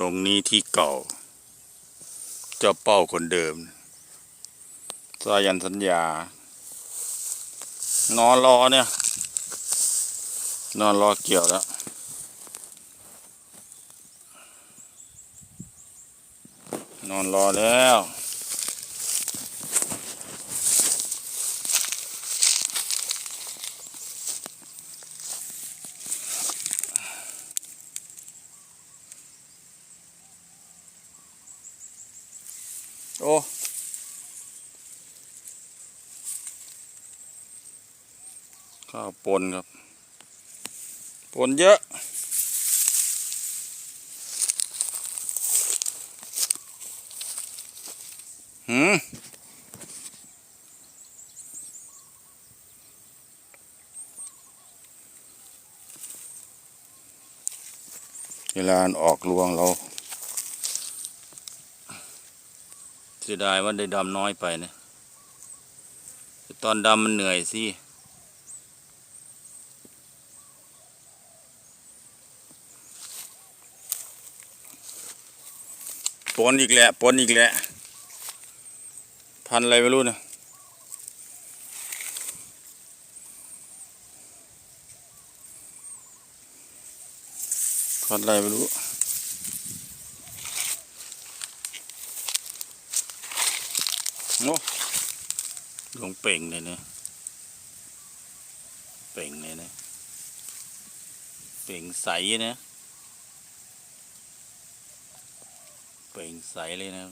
ตรงนี้ที่เก่า เจ้าเป้าคนเดิมสายันสัญญานอนรอเนี่ย นอนรอเกี่ยวแล้วนอนรอแล้ว อ้ข้าวปนครับ ปนเยอะ หืมเวลาออกรวงเรา เสียดายว่าได้ดำน้อยไปนะแต่ตอนดำมันเหนื่อยสิปนอีกแหละปนอีกแหละ พันอะไรไม่รู้นะพันอะไรไม่รู้ โอ้หลว งเป่งเลยนะเป่งเลยนะเป่งใสนะเป่งใสเลยนะ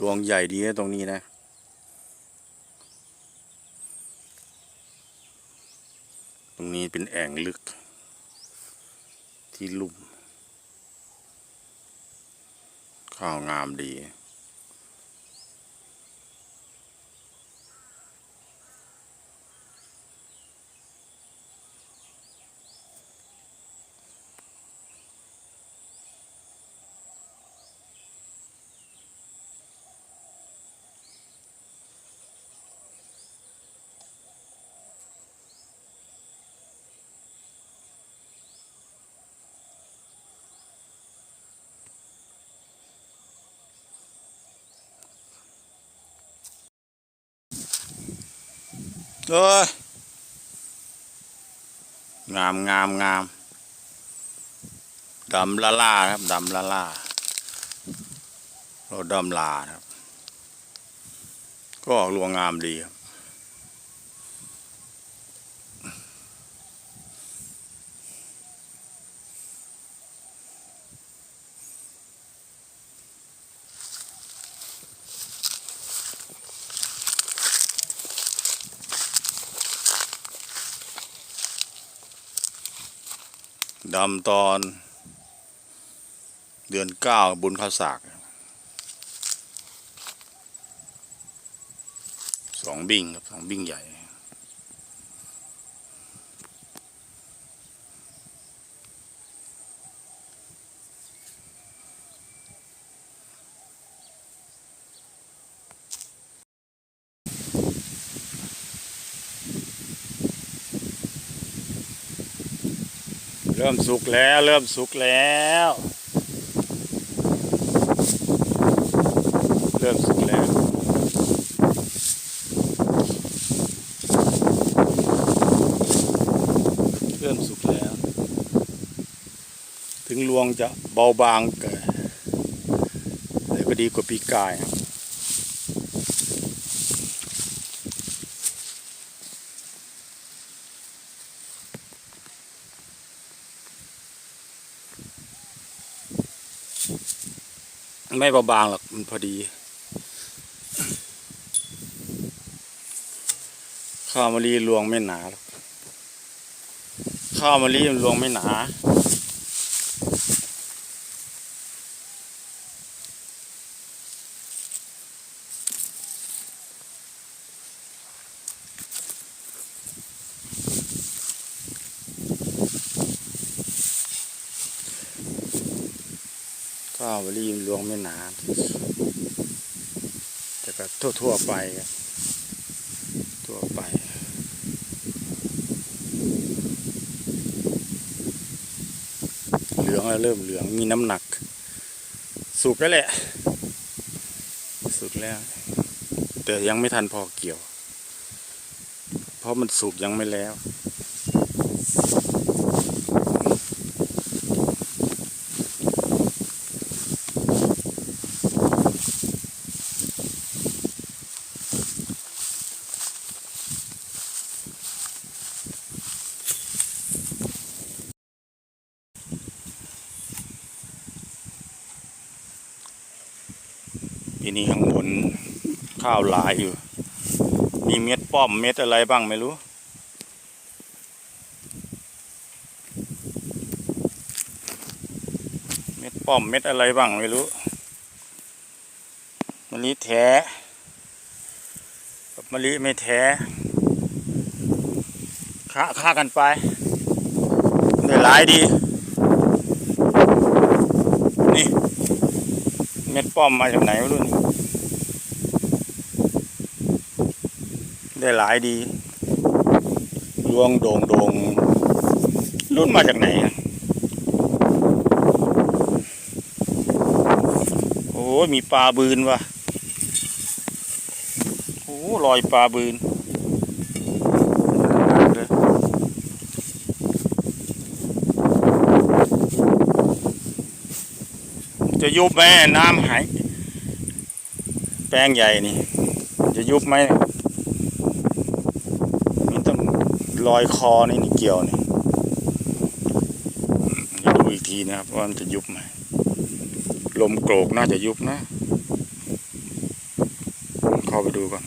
รวงใหญ่ดีนะตรงนี้นะ ตรงนี้เป็นแอ่งลึก ที่ลุ่ม ข้าวงามดี เอ้ยงามงามงามดำละล่าครับดำละล่าเราดำลาครับ ก็ออกรวงงามดีครับ ดำตอนเดือนเก้าบุญข้าวสากสองบิงครับสองบิงใหญ่ เริ่มสุกแล้วเริ่มสุกแล้ว เริ่มสุกแล้วเริ่มสุกแล้ว ถึงรวงจะเบาบางแต่ก็ดีกว่าปีกายครับ ไม่บางๆหรอกมันพอดี ข้าวมะลิรวงไม่หนาหรอกข้าวมะลิมันรวงไม่หนา ข้าวมะลิมันรวงไม่หนาแต่ก็ทั่วๆไปครับทั่วไปเหลืองแล้วเริ่มเหลืองมีน้ำหนัก สุกแล้วแหละ สุกแล้ว แต่ยังไม่ทันพอเกี่ยว เพราะมันสุกยังไม่แล้ว ปีนี้ข้างบนข้าวหลายอยู่ มีเม็ดป้อมเม็ดอะไรบ้างไม่รู้ เม็ดป้อมเม็ดอะไรบ้างไม่รู้มะลิแท้กับมะลิไม่แท้ค่าค่ากันไปได้หลายดี นี่ เม็ด ป้อมมาจากไหนไม่รู้นี่ได้หลายดีรวงโด่งโด่งรุ่นมาจากไหนอะโอ้ยมีปลาบืนวะโอ้ลอยปลาบืนเลย จะยุบไหมน้ำหาย แปลงใหญ่นี่ จะยุบไหมมีต้องลอยคอนี่นี่เกี่ยวนี่เดี๋ยวดูอีกทีนะครับว่ามันจะยุบไหมลมโกรกน่าจะยุบนะ เข้าไปดูก่อน